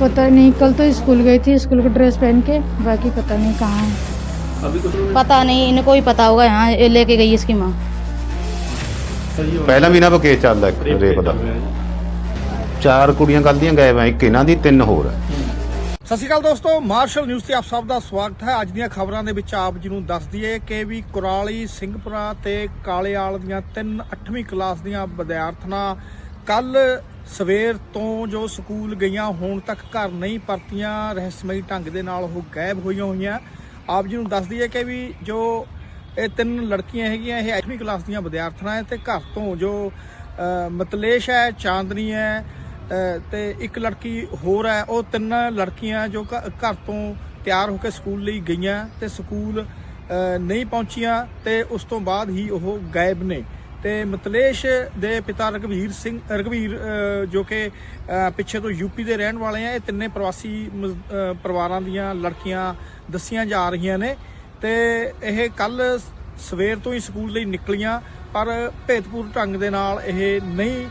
पता नहीं कल तो स्कूल गई थी स्कूल का ड्रेस पहन के बाकी पता नहीं कहाँ है अभी कुछ उन्होंने पता नहीं इनको ही पता होगा यहाँ ये लेके गई इसकी माँ ਪਹਿਲਾਂ ਵੀ ਇਹਨਾਂ ਕੋਲ ਕੇਸ ਚੱਲਦਾ ਇੱਕ ਰੇਪ ਦਾ ਚਾਰ ਕੁੜੀਆਂ ਕੱਲ੍ਹ ਦੀਆਂ ਗਾਇਬ ਆ ਇੱਕ ਇਹਨਾਂ ਦੀ ਤਿੰਨ ਹੋਰ ਆ ਸਤਿ ਸ਼੍ਰੀ ਅਕਾਲ ਦੋਸਤੋ ਮਾਰਸ਼ਲ ਨਿਊਜ਼ ਤੇ ਆਪ ਸਭ ਦਾ ਸਵਾਗਤ ਹੈ ਅੱਜ ਦੀਆਂ ਖਬਰਾਂ ਦੇ ਵਿੱਚ ਆਪ ਜੀ ਨੂੰ ਦੱਸ ਦਈਏ ਕਿ ਵੀ ਕੁਰਾਲੀ ਸਿੰਘਪੁਰਾ ਤੇ ਕਾਲੇਆਲ ਦੀਆਂ ਤਿੰਨ 8ਵੀਂ ਕਲਾਸ ਦੀਆਂ ਵਿਦਿਆਰਥਣਾਂ ਕੱਲ ਸਵੇਰ ਤੋਂ ਜੋ ਸਕੂਲ ਗਈਆਂ ਹੁਣ ਤੱਕ ਘਰ ਨਹੀਂ ਪਰਤੀਆਂ ਰਹੱਸਮਈ ਢੰਗ ਦੇ ਨਾਲ ਉਹ ਗਾਇਬ ਹੋਈਆਂ ਹੋਈਆਂ। ਆਪ ਜੀ ਨੂੰ ਦੱਸ ਦਈਏ ਕਿ ਵੀ ਜੋ ਇਹ ਤਿੰਨ ਲੜਕੀਆਂ ਹੈਗੀਆਂ ਇਹ 8ਵੀਂ ਕਲਾਸ ਦੀਆਂ ਵਿਦਿਆਰਥਣਾਂ ਹੈ ਤੇ ਘਰ ਤੋਂ ਜੋ ਮਤਲੇਸ਼ ਹੈ ਚਾਂਦਨੀ ਹੈ ਅ, ਤੇ ਇੱਕ ਲੜਕੀ ਹੋਰ ਹੈ ਉਹ ਤਿੰਨ ਲੜਕੀਆਂ ਜੋ ਘਰ ਤੋਂ ਤਿਆਰ ਹੋ ਕੇ ਸਕੂਲ ਲਈ ਗਈਆਂ ਤੇ ਸਕੂਲ ਨਹੀਂ ਪਹੁੰਚੀਆਂ ਤੇ ਉਸ ਤੋਂ ਬਾਅਦ ਹੀ ਉਹ ਗਾਇਬ ਨੇ। ਤੇ ਮਤਲੇਸ਼ ਦੇ ਪਿਤਾ ਰਗਵੀਰ ਸਿੰਘ ਰਗਵੀਰ ਜੋ ਕਿ ਪਿੱਛੇ ਤੋਂ ਯੂਪੀ ਦੇ ਰਹਿਣ ਵਾਲੇ ਆ, ਇਹ ਤਿੰਨੇ ਪ੍ਰਵਾਸੀ ਮਜ਼- ਪਰਿਵਾਰਾਂ ਦੀਆਂ ਲੜਕੀਆਂ ਦੱਸੀਆਂ ਜਾ ਰਹੀਆਂ ਨੇ। ਤੇ ਇਹ ਕੱਲ ਸਵੇਰ ਤੋਂ ਹੀ ਸਕੂਲ ਲਈ ਨਿਕਲੀਆਂ, ਪਰ ਭੇਤਪੂਰ ਢੰਗ ਦੇ ਨਾਲ ਇਹ ਨਹੀਂ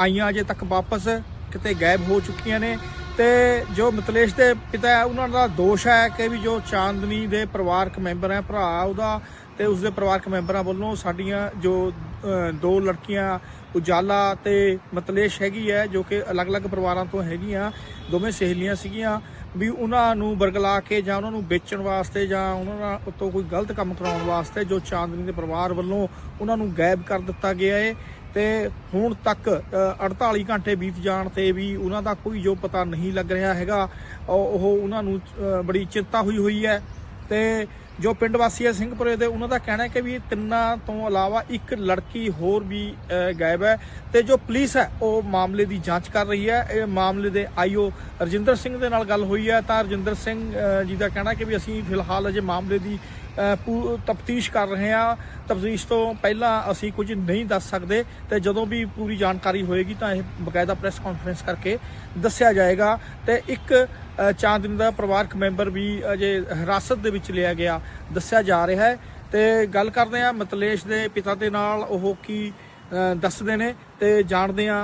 ਆਈਆਂ ਅਜੇ ਤੱਕ ਵਾਪਸ, ਕਿਤੇ ਗਾਇਬ ਹੋ ਚੁੱਕੀਆਂ ਨੇ। ਤੇ ਜੋ ਮਤਲੇਸ਼ ਦੇ ਪਿਤਾ ਹੈ, ਉਹਨਾਂ ਦਾ ਦੋਸ਼ ਹੈ ਕਿ ਵੀ ਜੋ ਚਾਂਦਨੀ ਦੇ ਪਰਿਵਾਰਕ ਮੈਂਬਰ ਹੈ, ਭਰਾ ਉਹਦਾ ਤੇ ਉਸਦੇ ਪਰਿਵਾਰਕ ਮੈਂਬਰਾਂ ਵੱਲੋਂ ਸਾਡੀਆਂ ਜੋ ਦੋ ਲੜਕੀਆਂ ਉਜਾਲਾ ਤੇ ਮਤਲੇਸ਼ ਹੈਗੀ ਹੈ ਜੋ ਕਿ ਅਲੱਗ-ਅਲੱਗ ਪਰਿਵਾਰਾਂ ਤੋਂ ਹੈਗੀਆਂ ਦੋਵੇਂ ਸਹੇਲੀਆਂ ਸੀਗੀਆਂ ਵੀ ਉਹਨਾਂ ਨੂੰ ਬਰਗਲਾ ਕੇ ਜਾਂ ਉਹਨਾਂ ਨੂੰ ਵੇਚਣ ਵਾਸਤੇ ਜਾਂ ਉਹਨਾਂ ਨਾਲ ਉੱਤੋਂ ਕੋਈ ਗਲਤ ਕੰਮ ਕਰਾਉਣ ਵਾਸਤੇ ਜੋ ਚਾਂਦਨੀ ਦੇ ਪਰਿਵਾਰ ਵੱਲੋਂ ਉਹਨਾਂ ਨੂੰ ਗਾਇਬ ਕਰ ਦਿੱਤਾ ਗਿਆ ਹੈ ਤੇ ਹੁਣ ਤੱਕ ਅ, 48 ਘੰਟੇ ਬੀਤ ਜਾਣ ਤੇ ਵੀ ਉਹਨਾਂ ਦਾ ਕੋਈ ਜੋ ਪਤਾ ਨਹੀਂ ਲੱਗ ਰਿਹਾ ਹੈਗਾ ਉਹ ਉਹਨਾਂ ਨੂੰ ਬੜੀ ਚਿੰਤਾ ਹੋਈ ਹੋਈ ਹੈ। ਤੇ ਜੋ ਪਿੰਡ ਵਾਸੀ ਹੈ ਸਿੰਘਪੁਰੇ ਦੇ, ਉਹਨਾਂ ਦਾ ਕਹਿਣਾ ਹੈ ਕਿ ਵੀ ਤਿੰਨਾਂ ਤੋਂ ਇਲਾਵਾ ਇੱਕ ਲੜਕੀ ਹੋਰ ਵੀ ਗਾਇਬ ਹੈ ਤੇ ਜੋ ਪੁਲਿਸ ਹੈ, ਉਹ ਮਾਮਲੇ ਦੀ ਜਾਂਚ ਕਰ ਰਹੀ ਹੈ। ਇਹ ਮਾਮਲੇ ਦੇ ਆਈਓ ਰਜਿੰਦਰ ਸਿੰਘ ਦੇ ਨਾਲ ਗੱਲ ਹੋਈ ਹੈ। ਤਾਂ ਰਜਿੰਦਰ ਸਿੰਘ ਜੀ ਦਾ ਕਹਿਣਾ ਕਿ ਵੀ ਅਸੀਂ ਫਿਲਹਾਲ ਅਜੇ ਮਾਮਲੇ ਦੀ ਤਫਤੀਸ਼ ਕਰ ਰਹੇ ਆ ਤਫਤੀਸ਼ ਤੋਂ ਪਹਿਲਾਂ ਅਸੀਂ ਕੁਝ ਨਹੀਂ ਦੱਸ ਸਕਦੇ ਤੇ ਜਦੋਂ ਵੀ ਪੂਰੀ ਜਾਣਕਾਰੀ ਹੋਏਗੀ ਤਾਂ ਇਹ ਬਕਾਇਦਾ ਪ੍ਰੈਸ ਕਾਨਫਰੰਸ ਕਰਕੇ ਦੱਸਿਆ ਜਾਏਗਾ। ਤੇ ਇੱਕ ਚਾਰ ਦਿਨ ਦਾ ਪਰਿਵਾਰਕ ਮੈਂਬਰ ਵੀ ਅਜੇ ਹਿਰਾਸਤ ਦੇ ਵਿੱਚ ਲਿਆ ਗਿਆ ਦੱਸਿਆ ਜਾ ਰਿਹਾ ਹੈ। ਤੇ ਗੱਲ ਕਰਦੇ ਆ ਮਤਲੇਸ਼ ਦੇ ਪਿਤਾ ਦੇ ਨਾਲ ਉਹ ਕੀ ਦੱਸਦੇ ਨੇ ਤੇ ਜਾਣਦੇ ਆ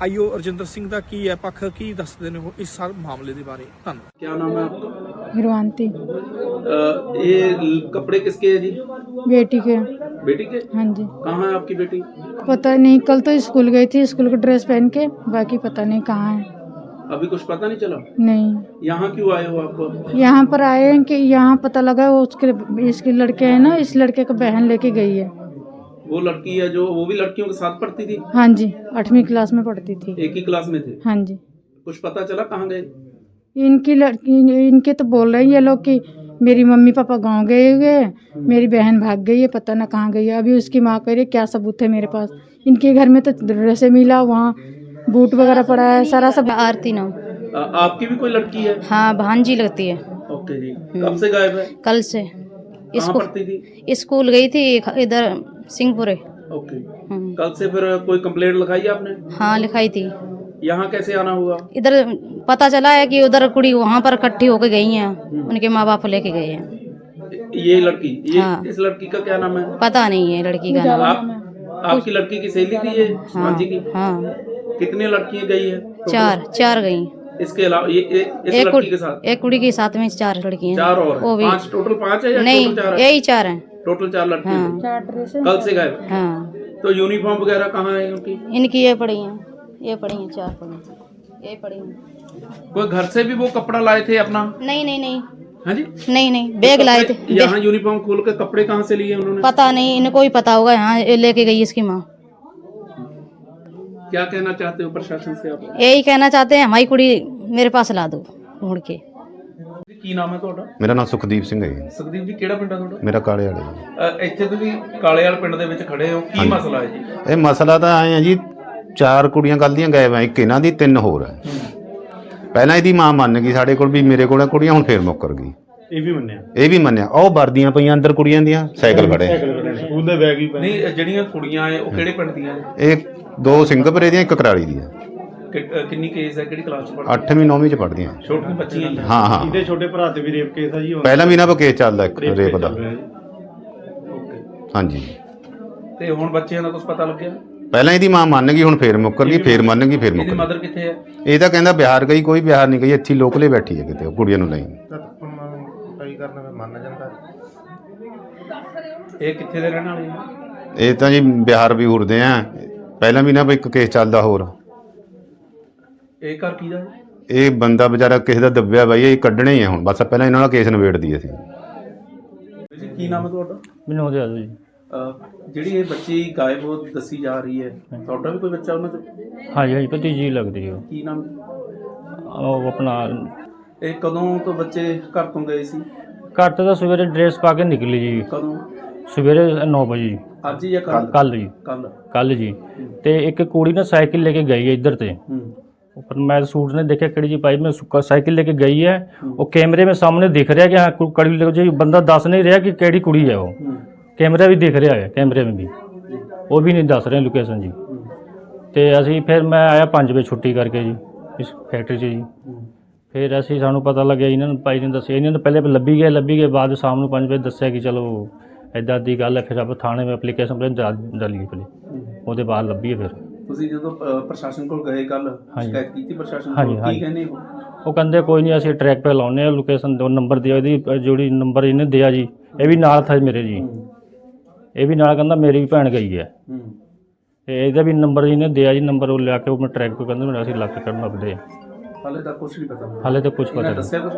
ਆਈਓ ਅਰਜਿੰਦਰ ਸਿੰਘ ਦਾ ਕੀ ਹੈ ਪੱਖ ਕੀ ਦੱਸਦੇ ਨੇ ਉਹ ਇਸ ਸਾਰ ਮਾਮਲੇ ਦੇ ਬਾਰੇ। ਧੰਨਵਾਦ। ਕੀ ਨਾਮ ਹੈ ਆਪਕਾ? ਹਿਰਵੰਤੀ ये कपड़े किसके है जी? बेटी के। बेटी के? हाँ जी। कहाँ है आपकी बेटी? पता नहीं कल तो स्कूल गई थी स्कूल का ड्रेस पहन के बाकी पता नहीं कहाँ है। अभी कुछ पता नहीं चला? नहीं। यहाँ क्यों आए हो आप? यहाँ पर आए हैं कि यहाँ पता लगा वो उसके इसके लड़के हैं ना इस लड़के का बहन लेके गई है। वो लड़की है जो वो भी लड़कियों के साथ पढ़ती थी? हाँ जी आठवीं क्लास में पढ़ती थी। एक ही क्लास में थे? हाँ जी। कुछ पता चला कहाँ गए? इनकी लड़की इनके तो बोल रहे हैं ये लोग कि मेरी मम्मी पापा गाँव गए हुए हैं। मेरी बहन भाग गई है पता ना कहाँ गई है। अभी उसकी माँ कह रही है क्या सबूत है मेरे पास? इनके घर में तो ड्रेसे मिला वहाँ बूट वगैरह पड़ा है सारा सब आरती नाम आपकी भी कोई लड़की है? हाँ भांजी लगती है। ओके जी। कब से गायब है? कल से। इसको स्कूल गई थी इधर सिंहपुरे। ओके। हम्म, कल से फिर कोई कंप्लेंट लिखाई आपने? हाँ लिखाई थी। यहाँ कैसे आना हुआ? इधर पता चला है कि उधर कुड़ी वहाँ पर इकट्ठी होके गई हैं उनके माँ बाप लेके गए हैं। ये लड़की ये हाँ। इस लड़की का क्या नाम है? पता नहीं है लड़की का नाम। आप आपकी लड़की की सहेली थी ये हाँ की? हाँ। कितनी लड़कियाँ गई है? चार चार गई। इसके अलावा ये, ये इस एक लड़की कुड़ी के साथ? एक कुड़ी के साथ में चार लड़कियाँ हैं। चार और? वो भी। पाँच टोटल पाँच है या नहीं टोटल चार है? यही चार हैं। टोटल चार लड़की हाँ। कल से गए हाँ। तो यूनिफॉर्म वगैरह कहाँ है इनकी? इनकी ये पड़ी हैं। ये पड़ी हैं चार पड़ी हैं। ये पड़ी हैं कोई घर से भी वो कपड़ा लाए थे अपना नहीं नहीं नहीं हाँ जी नहीं नहीं बैग लाए थे कपड़े- यहाँ यूनिफॉर्म खोल के कपड़े कहाँ से लिए उन्होंने पता नहीं इनको ही पता होगा यहाँ ये लेके गई इसकी माँ क्या कहना चाहते हो प्रशासन से आप यही कहना चाहते हैं हमारी कुड़ी मेरे पास ला दो ढूंढ के ਕੀ ਨਾਮ ਹੈ ਤੁਹਾਡਾ ਮੇਰਾ ਨਾਮ ਸੁਖਦੀਪ ਸਿੰਘ ਹੈ ਜੀ। ਸੁਖਦੀਪ ਜੀ ਕਿਹੜਾ ਪਿੰਡ ਹੈ ਤੁਹਾਡਾ ਮੇਰਾ ਕਾਲੇ ਵਾਲੇ ਜੀ। ਅ, ਇੱਥੇ ਤੁਸੀਂ ਕਾਲੇਵਾਲ ਪਿੰਡ ਦੇ ਵਿੱਚ ਖੜੇ ਹੋ ਕੀ ਮਸਲਾ ਹੈ ਜੀ ਇਹ ਮਸਲਾ ਤਾਂ ਆਏ ਆ ਜੀ ਚਾਰ ਕੁੜੀਆਂ ਕੱਲ੍ਹ ਦੀਆਂ ਗਾਇਬ ਆ ਇੱਕ ਇਹਨਾਂ ਦੀ ਤਿੰਨ ਹੋਰ ਆ। ਪਹਿਲਾਂ ਇਹਦੀ ਮਾਂ ਮੰਨ ਗਈ ਸਾਡੇ ਕੋਲ ਵੀ ਮੇਰੇ ਕੋਲ ਆ ਕੁੜੀਆਂ ਹੁਣ ਫੇਰ ਮੁੱਕਰ ਗਈ। ਇਹ ਵੀ ਮੰਨਿਆ। ਇਹ ਵੀ ਮੰਨਿਆ। ਉਹ ਵਰਦੀਆਂ ਪਈਆਂ ਅੰਦਰ ਕੁੜੀਆਂ ਦੀਆਂ ਸਾਈਕਲ ਖੜੇ ਸਕੂਲ ਦੇ ਬੈਗ ਹੀ ਪਏ। ਨਹੀਂ ਇਹ ਜਿਹੜੀਆਂ ਕੁੜੀਆਂ ਐ ਉਹ ਕਿਹੜੇ ਪਿੰਡ ਦੀਆਂ ਨੇ? ਇਹ ਦੋ ਸਿੰਘਪੁਰੇ ਦੀਆਂ ਇੱਕ ਕਰਾਲੀ ਦੀ ਆ ਕਿ- ਕਿੰਨੀ ਕੇਸ ਹੈ? ਕਿਹੜੀ ਕਲਾਸ ਚ ਪੜ੍ਹਦੀ 8ਵੀਂ 9ਵੀਂ ਚ ਪੜ੍ਹਦੀਆਂ। ਛੋਟੀਆਂ ਬੱਚੀਆਂ ਹੀ ਆ। ਹਾਂ ਹਾਂ। ਇਹਦੇ ਛੋਟੇ ਭਰਾ ਤੇ ਵੀ ਰੇਪ ਕੇਸ ਆ ਜੀ ਹੁਣ ਪਹਿਲਾਂ ਵੀ ਇਹਨਾਂ ਕੋਲ ਕੇਸ ਚੱਲਦਾ ਇੱਕ ਰੇਪ ਦਾ। ਚੱਲ ਰਿਹਾ ਜੀ। ਓਕੇ ਹਾਂਜੀ। ਤੇ ਹੁਣ ਬੱਚਿਆਂ ਦਾ ਕੁਝ ਪਤਾ ਲੱਗਿਆ? ਪਹਿਲਾਂ ਇਹਦੀ ਮਾਂ ਮੰਨ ਗਈ ਹੁਣ ਫੇਰ ਮੁੱਕਰ ਗਈ ਫੇਰ ਮੰਨ ਗਈ ਫੇਰ ਇਹਦੀ ਮੁੱਕਰ ਗਈ ਮਦਰ ਕਿੱਥੇ ਹੈ ਇਹ ਤਾਂ ਕਹਿੰਦਾ ਬਿਹਾਰ ਗਈ ਕੋਈ ਬਿਹਾਰ ਨਹੀਂ ਗਈ ਇੱਥੇ ਲੋਕਲੇ ਬੈਠੀ ਹੈ ਕਿਤੇ ਉਹ ਕੁੜੀਆਂ ਨੂੰ ਲਈ ਕਈ ਕਰਨਾ ਫਿਰ ਮੰਨ ਜਾਂਦਾ। ਇਹ ਕਿੱਥੇ ਦੇ ਰਹਿਣ ਵਾਲੇ ਆ? ਇਹ ਤਾਂ ਜੀ ਬਿਹਾਰ ਵੀ ਉਰਦੇ ਆ। ਪਹਿਲਾਂ ਵੀ ਨਾ ਵੀ ਇੱਕ ਕੇਸ ਚੱਲਦਾ ਹੋਰ। ਇਹ ਘਰ ਕਿਹਦਾ ਹੈ ਇਹ ਬੰਦਾ ਵਿਚਾਰਾ ਕਿਸੇ ਦਾ ਦੱਬਿਆ ਬਾਈ ਇਹ ਕੱਢਣੇ ਹੀ ਆ ਹੁਣ। ਬਸ ਪਹਿਲਾਂ ਇਹਨਾਂ ਦਾ ਕੇਸ ਨਿਬੇੜਦੀ ਅਸੀਂ। ਜੀ ਕੀ ਨਾਮ ਹੈ ਤੁਹਾਡਾ? ਮੈਨੂੰ ਉਹਦੇ ਜੀ। ਜਿਹੜੀ ਇਹ ਬੱਚੀ ਗਾਇਬ ਹੋ ਦੱਸੀ ਜਾ ਰਹੀ ਹੈ ਤੁਹਾਡਾ ਵੀ ਕੋਈ ਬੱਚਾ ਉਹਨਾਂ ਚ? ਹਾਂਜੀ ਹਾਂਜੀ ਭਤੀਜੀ ਲੱਗਦੀ ਉਹ। ਕੀ ਨਾਮ? ਉਹ ਆਪਣਾ ਇਹ ਕਦੋਂ ਤੋਂ ਬੱਚੇ ਘਰ ਤੋਂ ਗਏ ਸੀ? ਘਰ ਤੋਂ ਤਾਂ ਸਵੇਰੇ ਡਰੈਸ ਪਾ ਕੇ ਨਿਕਲੀ ਜੀ। ਕਦੋਂ? ਸਵੇਰੇ 9 ਵਜੇ। ਅੱਜ ਜਾਂ ਕੱਲ ਕੱਲ ਜੀ। ਕੱਲ ਕੱਲ ਜੀ। ਤੇ ਇੱਕ ਕੁੜੀ ਨਾ ਸਾਈਕਲ ਲੈ ਕੇ ਗਈ ਹੈ ਇੱਧਰ ਤੇ। ਹੂੰ। ਪਰ ਮੈਂ ਸੂਟ ਨੇ ਦੇਖਿਆ ਕਿਹੜੀ ਜੀ ਪਾਈ ਮੈਂ ਸੁੱਕਾ ਸਾਈਕਲ ਲੈ ਕੇ ਗਈ ਹੈ। ਉਹ ਕੈਮਰੇ में ਸਾਹਮਣੇ ਦਿਖ ਰਿਹਾ ਕਿ ਹਾਂ ਕੜੀ ਲੈ ਜੀ ਬੰਦਾ ਦੱਸ ਨਹੀਂ ਰਿਹਾ ਕਿ ਕਿਹੜੀ ਕੁੜੀ ਹੈ ਉਹ। ਕੈਮਰਾ ਵੀ ਦਿਖ ਰਿਹਾ ਹੈ ਕੈਮਰੇ में भी ਉਹ ਵੀ ਨਹੀਂ ਦੱਸ ਰਹੇ ਲੋਕੇਸ਼ਨ ਜੀ। ਤੇ ਅਸੀਂ ਫਿਰ ਮੈਂ ਆਇਆ 5 ਵਜੇ ਛੁੱਟੀ ਕਰਕੇ ਜੀ ਇਸ ਫੈਕਟਰੀ 'ਚ ਜੀ। ਫਿਰ ਅਸੀਂ ਸਾਨੂੰ ਪਤਾ ਲੱਗਿਆ ਇਹਨਾਂ ਨੂੰ ਭਾਈ ਨੇ ਦੱਸਿਆ ਇਹਨਾਂ ਨੂੰ ਪਹਿਲੇ ਲੱਭੀ ਗਏ ਲੱਭੀ ਗਏ ਬਾਅਦ ਸ਼ਾਮ ਨੂੰ 5 ਵਜੇ ਦੱਸਿਆ ਕਿ ਚਲੋ ਐਦਾਂ ਦੀ ਗੱਲ ਹੈ ਫਿਰ ਆਪਾਂ ਥਾਣੇ ਵਿੱਚ ਐਪਲੀਕੇਸ਼ਨ ਪਹਿਲੇ ਡਾਲੀਏ ਪਹਿਲੇ। ਉਹਦੇ ਬਾਅਦ ਲੱਭੀਏ ਫਿਰ। ਤੁਸੀਂ ਜਦੋਂ ਪ੍ਰਸ਼ਾਸਨ ਕੋਲ ਗਏ ਕੱਲ। ਸ਼ਿਕਾਇਤ ਕੀਤੀ ਪ੍ਰਸ਼ਾਸਨ ਕੋਲ? ਕੀ। ਕਹਿੰਦੇ ਉਹ? ਕਹਿੰਦੇ ਕੋਈ ਨਹੀਂ ਅਸੀਂ ਟਰੈਕ ਪੇ ਲਾਉਨੇ ਆ ਲੋਕੇਸ਼ਨ ਦੋ ਨੰਬਰ ਦਿਓ ਇਹਦੀ ਜਿਹੜੀ ਨੰਬਰ ਇਹਨੇ ਦਿਆ ਜੀ ਇਹ ਵੀ ਨਾਲ ਥਾ ਮੇਰੇ ਜੀ। ਇਹ ਵੀ ਨਾਲ ਕਹਿੰਦਾ ਮੇਰੀ ਵੀ ਭੈਣ ਗਈ ਹੈ। ਹੂੰ। ਤੇ ਇਹਦਾ ਵੀ ਨੰਬਰ ਇਹਨੇ ਦਿਆ ਜੀ ਨੰਬਰ ਉਹ ਲਿਆ ਕੇ ਉਹ ਮੈਂ ਟਰੈਕ ਪੇ ਕਹਿੰਦੇ ਮੇਰਾ ਅਸੀਂ ਲੱਗ ਕਰਨ ਲੱਭਦੇ ਆ ਹਾਲੇ ਤੱਕ ਕੁਝ ਨਹੀਂ ਪਤਾ ਹਾਲੇ ਤਾਂ ਕੁਝ ਪਤਾ ਇਹਨਾਂ ਨਹੀਂ ਦੱਸਿਆ ਕੁਝ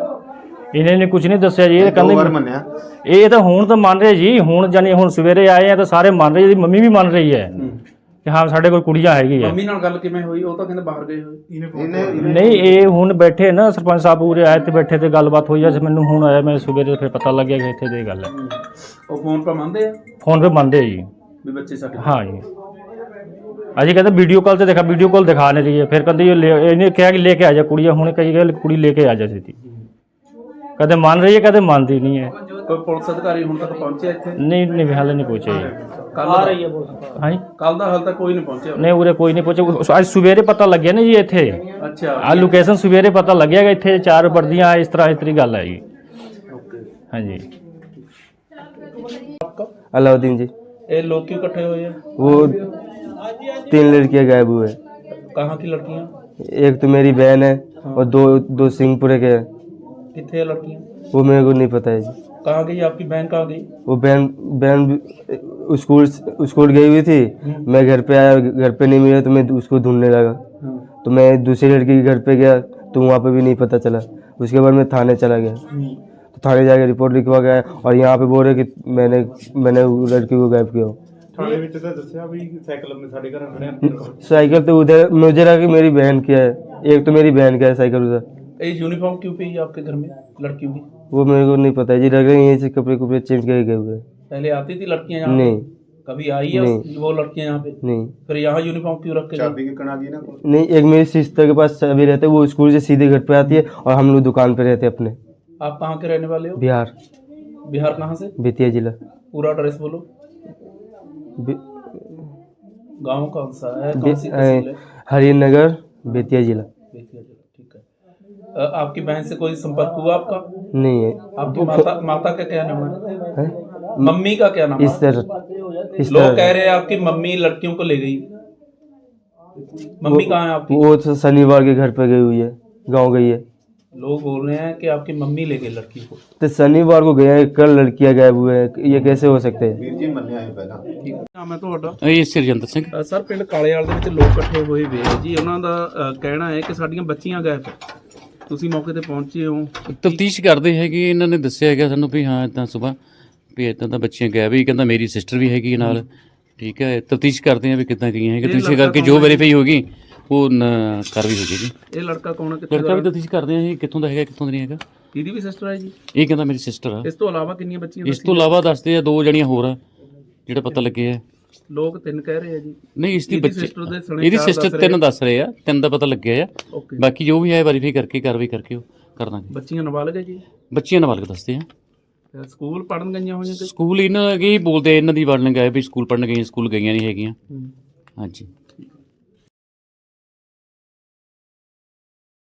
ਇਹਨੇ ਨੇ ਕੁਝ ਨਹੀਂ ਦੱਸਿਆ ਜੀ ਇਹ ਦੋ ਵਾਰ ਕਹਿੰਦੇ ਮੰਨਿਆ। ਇਹ ਤਾਂ ਹੁਣ ਤਾਂ ਮੰਨ ਰਹੇ ਜੀ ਹੁਣ ਜਾਨੀ ਹੁਣ ਸਵੇਰੇ ਆਏ ਆ ਤਾਂ ਸਾਰੇ ਮੰਨ ਰਹੇ ਇਹਦੀ ਮੰਮੀ ਵੀ ਮੰਨ ਰਹੀ ਹੈ। ਹੂੰ। ਕਿ ਹਾਂ ਸਾਡੇ ਕੋਲ ਕੁੜੀਆਂ ਹੈਗੀ ਹੈ ਮੰਮੀ ਨਾਲ ਗੱਲ ਕਿਵੇਂ ਹੋਈ? ਉਹ ਤਾਂ ਕਹਿੰਦੇ ਬਾਹਰ ਗਏ ਹੋਏ। ਇਹਨੇ ਨਹੀਂ ਇਹ ਹੁਣ ਬੈਠੇ ਨਾ ਸਰਪੰਚ ਸਾਹਿਬ ਪੂਰੇ ਆਏ ਤੇ ਬੈਠੇ ਤੇ ਗੱਲਬਾਤ ਹੋਈ ਅੱਜ ਮੈਨੂੰ ਹੁਣ ਆਇਆ ਮੈਂ ਸਵੇਰੇ ਫਿਰ ਪਤਾ ਲੱਗਿਆ ਕਿ ਇੱਥੇ ਦੀ ਗੱਲ ਹੈ। ਉਹ ਫੋਨ ਪਰ ਮੰਨਦੇ ਆ? ਫੋਨ 'ਤੇ ਮੰਨਦੇ ਆ ਜੀ। ਵੀ ਬੱਚੇ ਸਾਡੇ ਹਾਂ ਜੀ। ਅਜੇ ਕਹਿੰਦਾ ਵੀਡੀਓ ਕਾਲ ਤੇ ਦਿਖਾ ਵੀਡੀਓ ਕਾਲ ਦਿਖਾ ਨਹੀਂ ਰਹੀ ਹੈ। ਫਿਰ ਕਹਿੰਦੇ ਇਹ ਲੈ- ਇਹਨੇ ਕਿਹਾ ਕਿ ਲੈ ਕੇ ਆ ਜਾ ਕੁੜੀਆਂ ਹੁਣ ਕਹੀ ਗਏ ਕੁੜੀ ਲੈ ਕੇ ਆ ਜਾ ਸਿੱਧੀ। ਕਦੇ ਮੰਨ ਰਹੀ ਹੈ ਕਦੇ ਮੰਨਦੀ ਨਹੀਂ ਹੈ। ਕੋਈ ਪੁਲਿਸ ਅਧਿਕਾਰੀ ਹੁਣ ਤੱਕ ਪਹੁੰਚਿਆ ਇੱਥੇ? ਨਹੀਂ ਨਹੀਂ ਹਾਲੇ ਨਹੀਂ ਪਹੁੰਚੇ ਜੀ। ਕੱਲ ਆ ਰਹੀ ਹੈ ਹਾਂਜੀ ਕੱਲ ਦਾ ਹਾਲ ਤੱਕ ਕੋਈ ਨਹੀਂ ਪਹੁੰਚਿਆ ਨਹੀਂ ਉਰੇ ਕੋਈ ਨਹੀਂ ਪਹੁੰਚੇ ਅੱਜ ਸਵੇਰੇ ਪਤਾ ਲੱਗਿਆ ਨਾ ਜੀ ਇੱਥੇ ਅੱਛਾ ਆ ਲੋਕੇਸ਼ਨ ਸਵੇਰੇ ਪਤਾ ਲੱਗਿਆ ਕਿ ਇੱਥੇ ਚਾਰ ਵਰਦੀਆਂ ਇਸ ਤਰ੍ਹਾਂ ਇਸ ਤਰੀ ਗੱਲ ਹੈ ਜੀ ਓਕੇ ਹਾਂਜੀ अलाउद्दीन जी ये लोग क्यों इकट्ठे हुए हैं वो तीन लड़कियां गायब हुए हैं। कहाँ की लड़कियाँ एक तो मेरी बहन है और दो दो सिंहपुरे के हैं। कितने हैं लड़कियाँ वो मेरे को नहीं पता है जी कहाँ गई आपकी बहन कहाँ गई वो बहन बहन भी- स्कूल स्कूल गई हुई थी मैं घर पे आया घर पे नहीं मिला तो मैं उसको ढूँढने लगा। तो मैं दूसरी लड़की के घर पे गया तो वहाँ पे भी नहीं पता चला। उसके बाद मैं थाने चला गया। तो थाने जाके रिपोर्ट लिखवा गया और यहाँ पे बोल रहे कि मैंने मैंने लड़की को गायब किया। साइकिल तो उधर मुझे लगा कि मेरी बहन की है। एक तो मेरी बहन का है साइकिल उधर। यूनिफॉर्म क्यों पे आपके घर में लड़की की? वो मेरे को नहीं पता जी लग रहा है यहीं से कपड़े कुपड़े चेंज करके गए हुए हैं। पहले आती थी लड़कियाँ यहाँ नहीं। कभी आई है वो लड़कियाँ यहाँ पे? नहीं। फिर यहाँ यूनिफॉर्म क्यों रख के चाबी की ना नहीं एक मेरी सिस्टर के पास अभी रहते है वो स्कूल से सीधे घर पे आती है और हम लोग दुकान पे रहते हैं अपने। आप कहाँ के रहने वाले हो? बिहार। बिहार कहाँ से? बेतिया जिला। पूरा एड्रेस बोलो। गाँव कौन सा है? कौन सी हरिनगर बेतिया जिला। आपकी बहन से कोई संपर्क हुआ आपका? नहीं। है आपकी माता माता का क्या नाम है? मम्मी का क्या नाम है इस तरह इस लोग कह तरह रहे हैं आपकी मम्मी लड़कियों को ले गई मम्मी कहाँ है आपकी वो तो शनिवार के घर पे गई हुई है गांव गई है लोग बोल रहे हैं कि आपकी मम्मी ले गई लड़की को तो शनिवार को गए हैं कल लड़कियां गायब हुए हैं ये कैसे हो सकते हैं ਵੀਰ ਜੀ ਮੰਨਿਆ ਇਹ ਪਹਿਲਾਂ ਨਾਮ ਹੈ ਤੁਹਾਡਾ ਇਹ ਸਰਜੰਦਰ ਸਿੰਘ ਅ, ਸਰ ਪਿੰਡ ਕਾਲੇਵਾਲ ਦੇ ਵਿੱਚ ਲੋਕ ਇਕੱਠੇ ਹੋਏ ਵੇ ਆ ਜੀ ਉਹਨਾਂ ਦਾ ਅ, ਕਹਿਣਾ ਹੈ ਕਿ ਸਾਡੀਆਂ ਬੱਚੀਆਂ ਗਾਇਬ ਹੈ। ਤੁਸੀਂ ਮੌਕੇ ਤੇ ਪਹੁੰਚੇ ਹੋ ਤਫਤੀਸ਼ ਕਰਦੇ ਹੈਗੇ ਇਹਨਾਂ ਨੇ ਦੱਸਿਆ ਹੈਗਾ ਸਾਨੂੰ ਵੀ ਹਾਂ ਇਦਾਂ ਸਵੇਰ ਵੀ ਇਦਾਂ ਤਾਂ ਬੱਚੀਆਂ ਗਾਇਬ ਹੀ ਕਹਿੰਦਾ ਮੇਰੀ ਸਿਸਟਰ ਵੀ ਹੈਗੀ ਨਾਲ। ਠੀਕ ਹੈ ਤਫਤੀਸ਼ ਕਰਦੇ ਆ ਵੀ ਕਿੱਦਾਂ ਗਈਆਂ ਹੈਗੇ ਇਹ ਤੁਸੀਂ ਕਰਕੇ ਜੋ ਹੈ? ਵੈਰੀਫਾਈ ਹੋਗੀ ਉਹ ਨ- ਕਾਰਵਾਈ ਹੋ ਜਾਏਗੀ। ਇਹ ਲੜਕਾ ਕੌਣ ਹੈ? ਕਿੱਥੇ ਲੜਕਾ ਵੀ ਤਫਤੀਸ਼ ਕਰਦੇ ਆ ਇਹ ਕਿੱਥੋਂ ਦਾ ਹੈਗਾ ਕਿੱਥੋਂ ਦਾ ਨਹੀਂ ਹੈਗਾ। ਇਹਦੀ ਵੀ ਸਿਸਟਰ ਹੈ ਜੀ? ਇਹ ਕਹਿੰਦਾ ਮੇਰੀ ਸਿਸਟਰ ਆ। ਇਸ ਤੋਂ ਇਲਾਵਾ ਕਿੰਨੀਆਂ ਬੱਚੀਆਂ ਇਸ ਤੋਂ ਇਲਾਵਾ ਦੱਸਦੇ ਆ ਦੋ ਜਣੀਆਂ ਹੋਰ ਆ ਜਿਹੜਾ ਪਤਾ ਲੱਗੇ ਆ। ਲੋਕ ਤਿੰਨ ਕਹਿ ਰਹੇ ਆ ਜੀ। ਨਹੀਂ ਇਸ ਦੀ ਬੱਚੇ ਇਹਦੀ ਸਿਸਟਰ ਤਿੰਨ ਦੱਸ ਰਹੇ ਆ ਤਿੰਨ ਦਾ ਪਤਾ ਲੱਗਿਆ ਆ। ਬਾਕੀ ਜੋ ਵੀ ਹੈ ਵੈਰੀਫਾਈ ਕਰਕੇ ਕਾਰਵਾਈ ਕਰਕੇ ਉਹ ਕਰ ਬੱਚੀਆਂ ਨਾਬਾਲਗ ਹੈ ਜੀ? ਬੱਚੀਆਂ ਨਾਬਾਲਗ ਦੱਸਦੇ ਆ। ਤੇ ਸਕੂਲ ਪੜਨ ਗਈਆਂ ਹੋਈਆਂ ਸਕੂਲ ਇਹਨਾਂ ਕੀ ਬੋਲਦੇ ਇਹਨਾਂ ਦੀ ਵਰਨਿੰਗ ਹੈ ਵੀ ਸਕੂਲ ਪੜਨ ਗਈਆਂ ਸਕੂਲ ਗਈਆਂ ਨਹੀਂ ਹੈਗੀਆਂ ਹੂੰ। ਹਾਂਜੀ